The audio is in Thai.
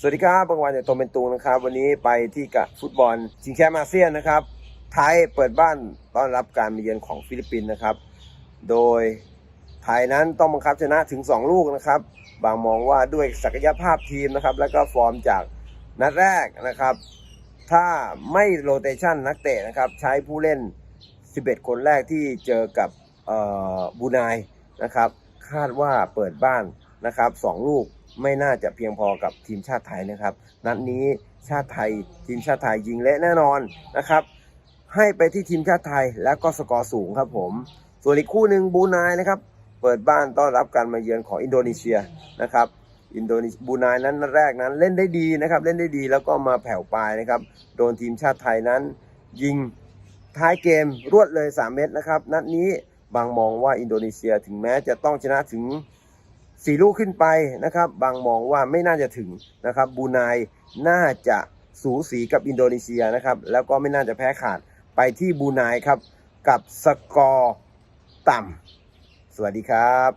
สวัสดีครับบางวันจากโตเป็นตูงนะครับ วันนี้ไปที่กะฟุตบอลชิงแชมป์อาเซียนนะครับ ไทยเปิดบ้านต้อนรับการมาเยือนของฟิลิปปินส์นะครับ โดยไทยนั้นต้องบังคับชนะถึง 2 ลูกนะครับ บางมองว่าด้วยศักยภาพทีมนะครับ แล้วก็ฟอร์มจากนัดแรกนะครับ ถ้าไม่โรเตชันนักเตะนะครับ ใช้ผู้เล่น 11 คนแรกที่เจอกับบูไนายนะครับ คาดว่าเปิดบ้าน นะครับสองลูกไม่น่าจะเพียงพอกับทีมชาติไทยนะครับ นัดนี้ชาติไทยทีมชาติไทยยิงเละแน่นอนนะครับ ให้ไปที่ทีมชาติไทยแล้วก็สกอร์สูงครับผม ส่วนอีกคู่หนึ่งบูนายนะครับ เปิดบ้านต้อนรับการมาเยือนของอินโดนีเซียนะครับอินโดนีบูนายนั้นนัดแรกนั้นเล่นได้ดีนะครับ เล่นได้ดีแล้วก็มาแผ่วปลายนะครับ โดนทีมชาติไทยนั้น ยิงท้ายเกมรวดเลย 3 เม็ดนะครับ นัดนี้บางมองว่าอินโดนีเซียถึงแม้จะต้องชนะถึง สี่ลูกขึ้นไปนะครับ บางมองว่าไม่น่าจะถึงนะครับบูไนายน่าจะสูสีกับอินโดนีเซียนะครับ แล้วก็ไม่น่าจะแพ้ขาดไปที่บูไนายครับ กับสกอร์ต่ำสวัสดีครับ